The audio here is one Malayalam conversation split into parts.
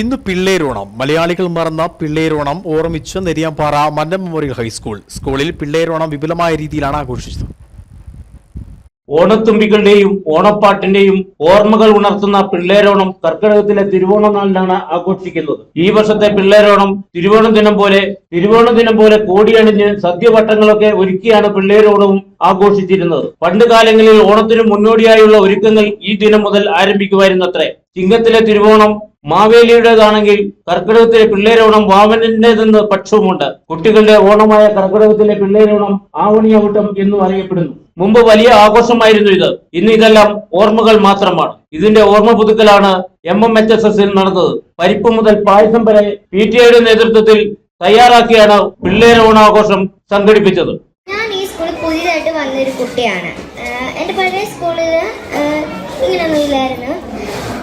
ഇന്ന് പിള്ളേരോണം. മലയാളികൾ മറന്ന പിള്ളേരോണം ഓർമ്മിച്ച് നെരിയാമ്പാറ മന്നം മെമ്മോറിയൽ ഹൈസ്കൂൾ സ്കൂളിൽ പിള്ളേരോണം വിപുലമായ രീതിയിലാണ് ആഘോഷിച്ചത്. ഓണത്തുമ്പികളുടെയും ഓണപ്പാട്ടിന്റെയും ഓർമ്മകൾ ഉണർത്തുന്ന പിള്ളേരോണം കർക്കിടകത്തിലെ തിരുവോണ നാളിലാണ് ആഘോഷിക്കുന്നത്. ഈ വർഷത്തെ പിള്ളേരോണം തിരുവോണ ദിനം പോലെ തിരുവോണ ദിനം പോലെ കോടിയണിഞ്ഞ് സദ്യവട്ടങ്ങളൊക്കെ ഒരുക്കിയാണ് പിള്ളേരോണവും ആഘോഷിച്ചിരുന്നത്. പണ്ട് കാലങ്ങളിൽ ഓണത്തിന് മുന്നോടിയായുള്ള ഒരുക്കങ്ങൾ ഈ ദിനം മുതൽ ആരംഭിക്കുമായിരുന്നത്രേ. ചിങ്ങത്തിലെ തിരുവോണം മാവേലിയുടേതാണെങ്കിൽ കർക്കിടകത്തിലെ പിള്ളേരോണം വാമനന്റേതെന്ന് പക്ഷവുമുണ്ട്. കുട്ടികളുടെ ഓണമായ കർക്കിടകത്തിലെ പിള്ളേരോണം ആവണിയാവട്ടം എന്നും അറിയപ്പെടുന്നു. മുമ്പ് വലിയ ആഘോഷമായിരുന്നു ഇത്. ഇന്ന് ഇതെല്ലാം ഓർമ്മകൾ മാത്രമാണ്. ഇതിന്റെ ഓർമ്മ പുതുക്കലാണ് എം എം എച്ച് എസ് എസിൽ നടന്നത്. പരിപ്പ് മുതൽ പായസം വരെ പി ടി ഐയുടെ നേതൃത്വത്തിൽ തയ്യാറാക്കിയാണ് പിള്ളേരോണാഘോഷം സംഘടിപ്പിച്ചത്. ഞാൻ ഈ സ്കൂളിൽ പുതിയതായിട്ട് വന്നൊരു കുട്ടിയാണ്. എന്റെ പഴയ സ്കൂളിൽ ഇങ്ങനെയൊന്നും ഇല്ലായിരുന്നു.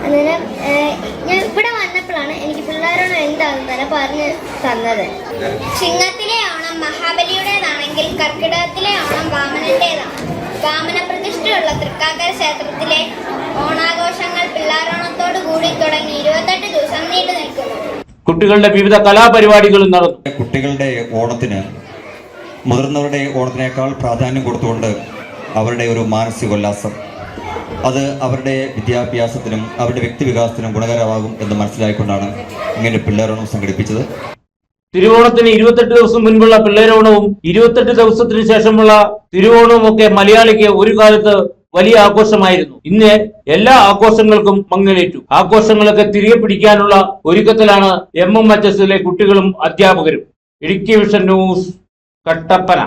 അന്നേരം ആഹ് ഞാൻ ഇവിടെ വന്നപ്പോഴാണ് എനിക്ക് പിള്ളേരോട് എന്താണെന്ന് തന്നെ പറഞ്ഞ് തന്നത്. ചിങ്ങത്തിലെ ഓണം മഹാബലിയുടേതാണെങ്കിൽ കർക്കിടകത്തിലെ ഓണം വാമനന്റേതാണ്. വാമന പ്രതിഷ്ഠയുള്ള തൃക്കാക്കര ക്ഷേത്രത്തിലെ ഓണാഘോഷങ്ങൾ പിള്ളാരോണത്തോടു കൂടി തുടങ്ങി ഇരുപത്തെട്ട് ദിവസം നീണ്ടു നിൽക്കുന്നു. കുട്ടികളുടെ വിവിധ കലാപരിപാടികളും നടന്നു. കുട്ടികളുടെ ഓണത്തിന് മുതിർന്നവരുടെ ഓണത്തിനേക്കാൾ പ്രാധാന്യം കൊടുത്തുകൊണ്ട് അവരുടെ ഒരു മാനസികോല്ലാസം അത് അവരുടെ വിദ്യാഭ്യാസത്തിനും അവരുടെ വ്യക്തിവികാസത്തിനും ഗുണകരമാകും എന്ന് മനസ്സിലായിക്കൊണ്ടാണ് ഇങ്ങനെ പിള്ളേരോണം സംഘടിപ്പിച്ചത്. തിരുവോണത്തിന് ഇരുപത്തെട്ട് ദിവസം മുൻപുള്ള പിള്ളേരോണവും ഇരുപത്തെട്ട് ദിവസത്തിന് ശേഷമുള്ള തിരുവോണവും ഒക്കെ മലയാളിക്ക് ഒരു കാലത്ത് വലിയ ആഘോഷമായിരുന്നു. ഇന്ന് എല്ലാ ആഘോഷങ്ങൾക്കും മങ്ങലേറ്റു. ആഘോഷങ്ങളൊക്കെ തിരികെ പിടിക്കാനുള്ള ഒരുക്കത്തിലാണ് എം എം എച്ച് എസിലെ കുട്ടികളും അധ്യാപകരും. Idukki vision news Kattappana.